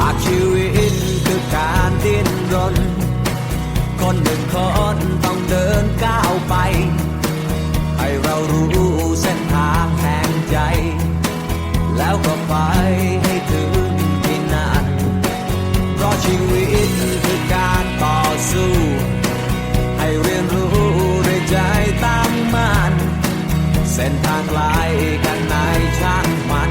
หากชีวิตคือการดิ้นรน คนหนึ่งคนต้องเดินก้าวไป ให้เรารู้เส้นทางแห่งใจ แล้วก็ไปให้ถึงที่นั่นเพราะชีวิตคือการต่อสู้ ให้เรียนรู้ด้วยใจตั้งมั่นเส้นทางไกลกันไหนช่างมัน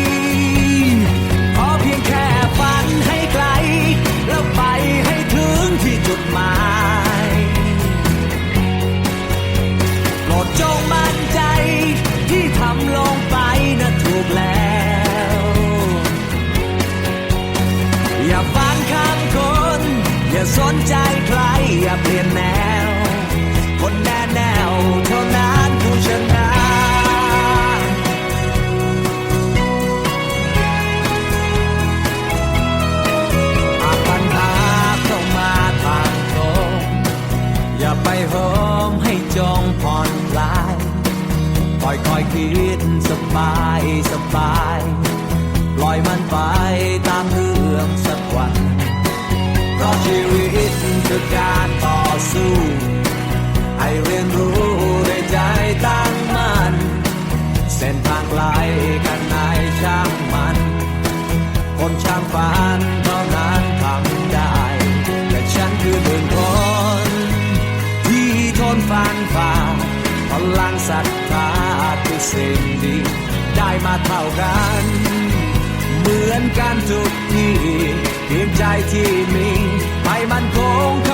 โหมให้จงผ่อนคลายปล่อยค่อยคิดสบายสบาย ปล่อยมันไปตามเรื่องสักวันเพราะชีวิตคือการ ฟ้าพลังศรัทธาทุกสิ่งดีได้มาเท่ากัน เหมือนกันทุกที่เพียงใจที่มีไปมันคง